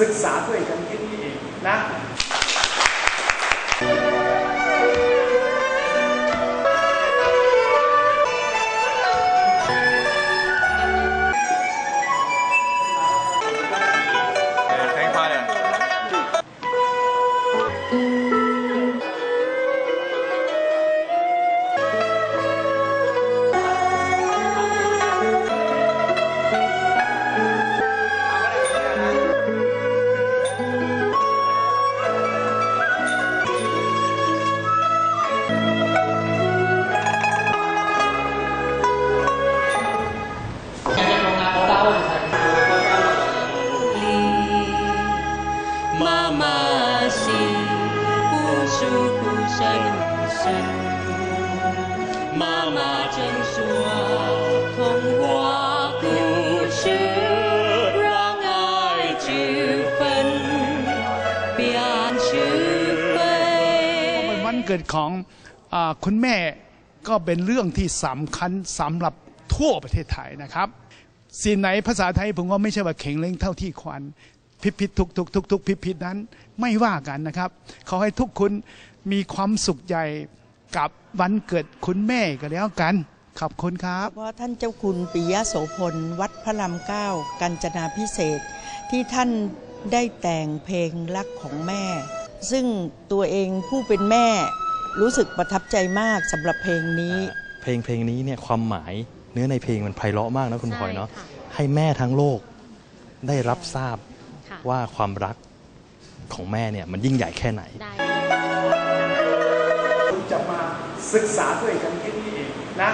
ศึกษาด้วยกันที่นี่เองนะ 妈心无数不生生，妈妈正说童话故事，让爱之分变是 เป็น 非。 วันเกิดของอาคุณแม่ก็เป็นเรื่องที่สำคัญสำหรับทั่วประเทศไทยนะครับสิ่งไหนภาษาไทยผมก็ไม่ใช่ว่าเข่งเล้งเท่าที่ควร พิพิธทุกทุกทุกทุกพิพิธนั้นไม่ว่ากันนะครับขอให้ทุกคนมีความสุขใหญ่กับวันเกิดคุณแม่ก็แล้วกันขอบคุณครับเพราะท่านเจ้าคุณปิยะโสพลวัดพระรามเก้ากัญจนาพิเศษกที่ท่านได้แต่งเพลงรักของแม่ ซึ่งตัวเองผู้เป็นแม่รู้สึกประทับใจมากสำหรับเพลงนี้ เพลงเพลงนี้เนี่ยความหมายเนื้อในเพลงมันไพเราะมากนะคุณพลอยเนาะใช่ค่ะให้แม่ทั้งโลกได้รับทราบ ค่ะ ว่าความรักของแม่เนี่ยมันยิ่งใหญ่แค่ไหน ได้ คุณจะมาศึกษาด้วยกันที่นี่เองนะ